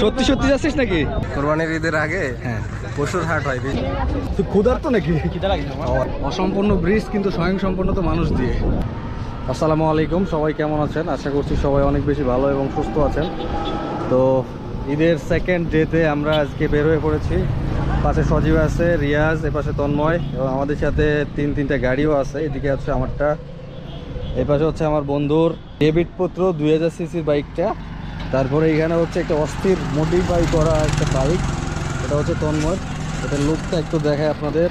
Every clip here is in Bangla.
সত্যি সত্যি যাচ্ছিস নাকি? কোরবানির ঈদের আগে হ্যাঁ। পশুর হাট হয় তুই ক্ষুধার্ত নাকি? অসম্পূর্ণ ব্রিজ কিন্তু স্বয়ং সম্পূর্ণ তো মানুষ দিয়ে। আসসালামু আলাইকুম সবাই কেমন আছেন? আশা করছি সবাই অনেক বেশি ভালো এবং সুস্থ আছেন। তো ঈদের সেকেন্ড ডেতে আমরা আজকে বের হয়ে পড়েছি। পাশে সজীব আছে রিয়াজ এপাশে তন্ময় এবং আমাদের সাথে তিন তিনটা গাড়িও আছে। এদিকে হচ্ছে আমারটা এই পাশে হচ্ছে আমার বন্ধুর ডেবিট পুত্র দুই হাজার সিসির বাইকটা। তারপরে এখানে হচ্ছে একটা অস্থির মডিফাই করা একটা বাইক এটা হচ্ছে তন্ময়। এটা লুকটা একটু দেখায় আপনাদের।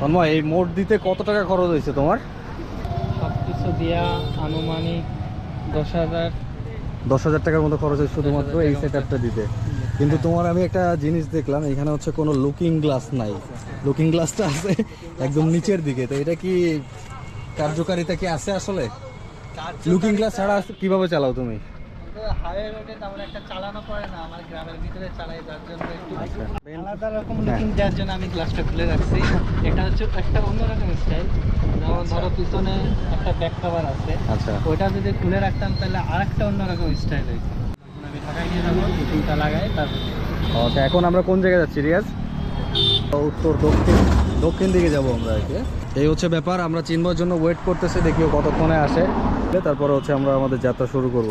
তন্ময় এই মোট দিতে কত টাকা খরচ হয়েছে তোমার? সব কিছু দিয়া আনুমানিক দশ হাজার। দশ হাজার টাকার মতো খরচ হয়েছে শুধুমাত্র এই সেট দিতে। কিন্তু তোমার আমি একটা জিনিস দেখলাম এখানে হচ্ছে কোনো লুকিং গ্লাস নাই। লুকিং গ্লাসটা আছে একদম নিচের দিকে। তো এটা কি কার্যকারিতা কি আছে আসলে? লুকিং গ্লাস ছাড়া কীভাবে চালাও তুমি? হাইওয়ে রোডে তেমন একটা চালানো পড়ে না আমার গ্রামের ভিতরে চালাই যার জন্য একটু আলাদা রকম হ্যাঁ। লুকিং জন্য আমি গ্লাসটা খুলে রাখছি। এটা হচ্ছে একটা অন্যরকম স্টাইল যেমন ধরো পিছনে একটা ব্যাক কভার আছে। আচ্ছা। যদি খুলে রাখতাম তাহলে আর একটা অন্যরকম স্টাইল হইতো। এখন আমি ঢাকায় নিয়ে যাব লুকিংটা লাগাই তারপর আচ্ছা এখন আমরা কোন জায়গায় যাচ্ছি রিয়াজ? উত্তর দক্ষিণ। দক্ষিণ দিকে যাব আমরা আর কি। এই হচ্ছে ব্যাপার, আমরা চিনবার জন্য ওয়েট করতেছি দেখিও কতক্ষণে আসে। তারপরে হচ্ছে আমরা আমাদের যাত্রা শুরু করব।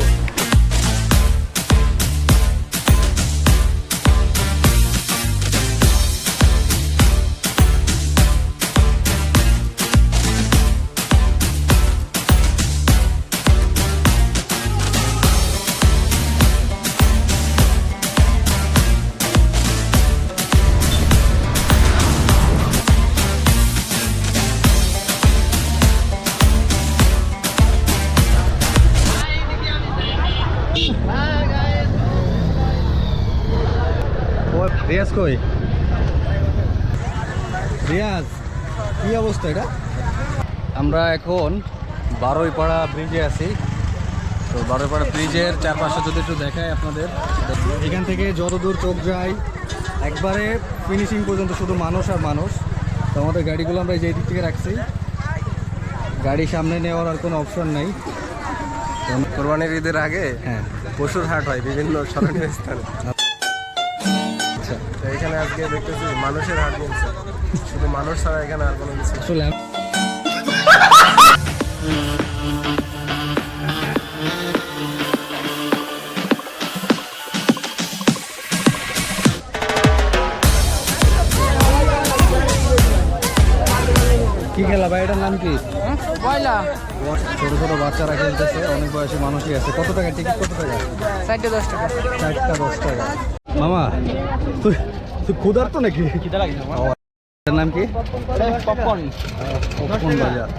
রিয়াজ কই? রিয়াজ কি অবস্থা এটা? আমরা এখন বারোইপাড়া ব্রিজে আছি। তো বারোইপাড়া ব্রিজের চারপাশে যদি একটু দেখায় আপনাদের এখান থেকে যত দূর চোখ যায় একবারে ফিনিশিং পর্যন্ত শুধু মানুষ আর মানুষ। তো আমাদের গাড়িগুলো আমরা এই যে দিক থেকে রাখছি। গাড়ি সামনে নেওয়ার আর কোনো অপশন নাই। কোরবানির ঈদের আগে হ্যাঁ। পশুর হাট হয় বিভিন্ন স্মরণীয় স্থানে। আজকে দেখতেছি মানুষের হাট বলছে শুধু মানুষ ছাড়া এখানে আর কোনো কিছু। আসলে কি খেলা ভাই? এটার নাম কি? পয়লা ছোট ছোট বাচ্চারা খেলতেছে অনেক বয়সী মানুষই আছে। কত টাকা? টিকিট কত টাকা? চারটে দশ টাকা। চারটা দশ টাকা। মামা তুই তুই ক্ষুধার তো নাকি এটার নাম কি? পপকর্ন। কোন বাজার।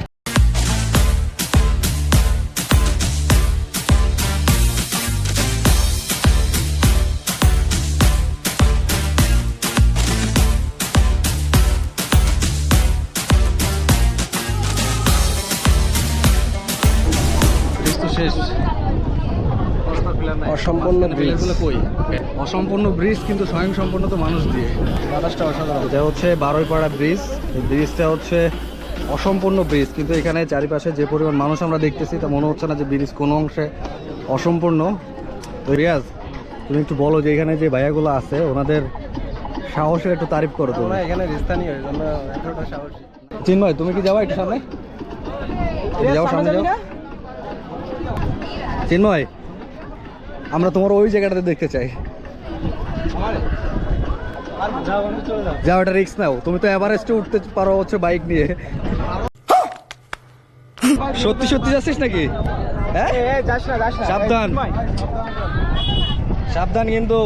শেষ। অসম্পূর্ণ ব্রিজ কই? অসম্পূর্ণ ব্রিজ কিন্তু স্বয়ং সম্পূর্ণ তো মানুষ দিয়ে। বাতাসটা অসাধারণ। এটা হচ্ছে বারোইপাড়া ব্রিজ ব্রিজটা হচ্ছে অসম্পূর্ণ ব্রিজ কিন্তু এখানে চারিপাশে যে পরিমাণ মানুষ আমরা দেখতেছি তা মনে হচ্ছে না যে ব্রিজ কোনো অংশে অসম্পূর্ণ। তো রিয়াজ তুমি একটু বলো যে এখানে যে ভাইয়াগুলো আছে ওনাদের সাহসের একটু তারিফ করো তুমি। এখানে স্থানীয় সাহসী। চিন্ময় তুমি কি যাও একটু সামনে? যাও সামনে যাও। চিন্ময় আমরা তোমার ওই জায়গাটাতে দেখতে চাই। যাও এটা রিক্স নাও। তুমি তো এভারেস্টে উঠতে পারো হচ্ছে বাইক নিয়ে। সত্যি সত্যি যাচ্ছিস নাকি? হ্যাঁ? সাবধান। সাবধান কিন্তু।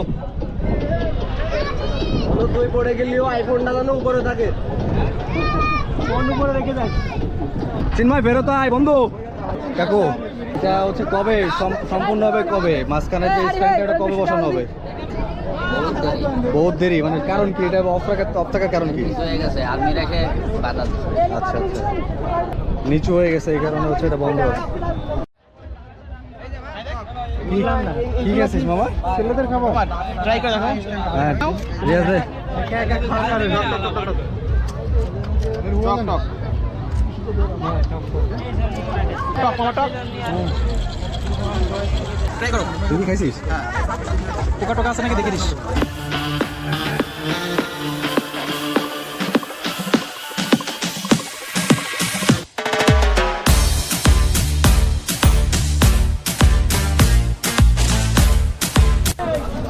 তুই পড়ে গেলেও আইফোনটা যেন উপরে থাকে। ফোন উপরে রেখে যাস চিন্ময় বেরোতে আয় বন্ধু। কাকু এটা হচ্ছে কবে? সম্পূর্ণ হবে কবে? মাঝখানে যে স্ট্যান্ডটা কবে বসানো হবে? বহুত দেরি। মানে কারণ কি? এটা অফ রাখার অফ থাকার কারণ কি? হয়ে গেছে আর্মি রেখে বাধা আচ্ছা আচ্ছা। নিচু হয়ে গেছে এই কারণে হচ্ছে এটা বন্ধ আছে কি- কি গেছিস মামা। ছেলেদের খাবার? ট্রাই করে দেখো। হ্যাঁ ঠিক আছে ট্রাই করো খাইছিস? পোকা টোকা আছে নাকি দেখে দিস।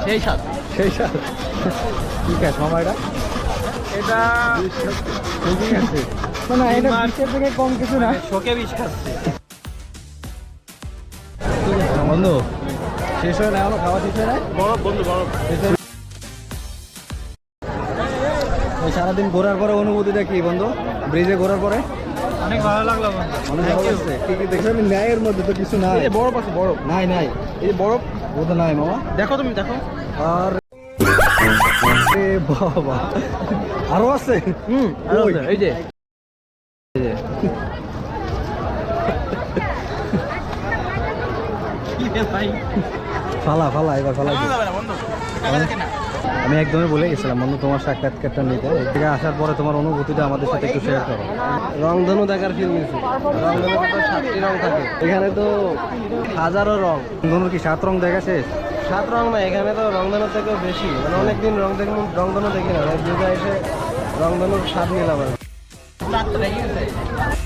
সেই স্বাদ। সেই সাথে কি খাস মামা এটা? এটা ঠিকই আছে? না এটা বিশের থেকে কম কিছু না। শোকে বিষ খাচ্ছে। বন্ধু শেষ হয় না এখনও? খাওয়া শেষ হয় না বরফ বন্ধু বরফ। সারাদিন ঘোরার পরে অনুভূতিটা কি বন্ধু? ব্রিজে ঘোরার পরে? অনেক ভালো লাগল অনেক ভালো লাগছে। কি কি ন্যায়ের মধ্যে তো কিছু নাই। বরফ আছে বরফ। নাই নাই। এই যে বরফ ও তো নাই মামা। দেখো তুমি দেখো। আর বাবা আরও আছে? হুম এই যে। ফালা ফালা এবার ফালা আমি একদমই বলে গেছিলাম বন্ধু তোমার সাক্ষাৎকারটা নিতে। এদিকে আসার পরে তোমার অনুভূতিটা আমাদের সাথে একটু শেয়ার করো। রংধনু দেখার ফিল নিয়েছি। রংধনু সাতটি রং থাকে। এখানে তো হাজারো রং। ধনুর কি সাত রং দেখা শেষ? সাত রং না এখানে তো রংধনু থেকেও বেশি। মানে অনেকদিন রং দেখে রংধনু দেখি না দীঘা এসে রংধনুর স্বাদ নিলাম আর কি। রাত লেগে গেছে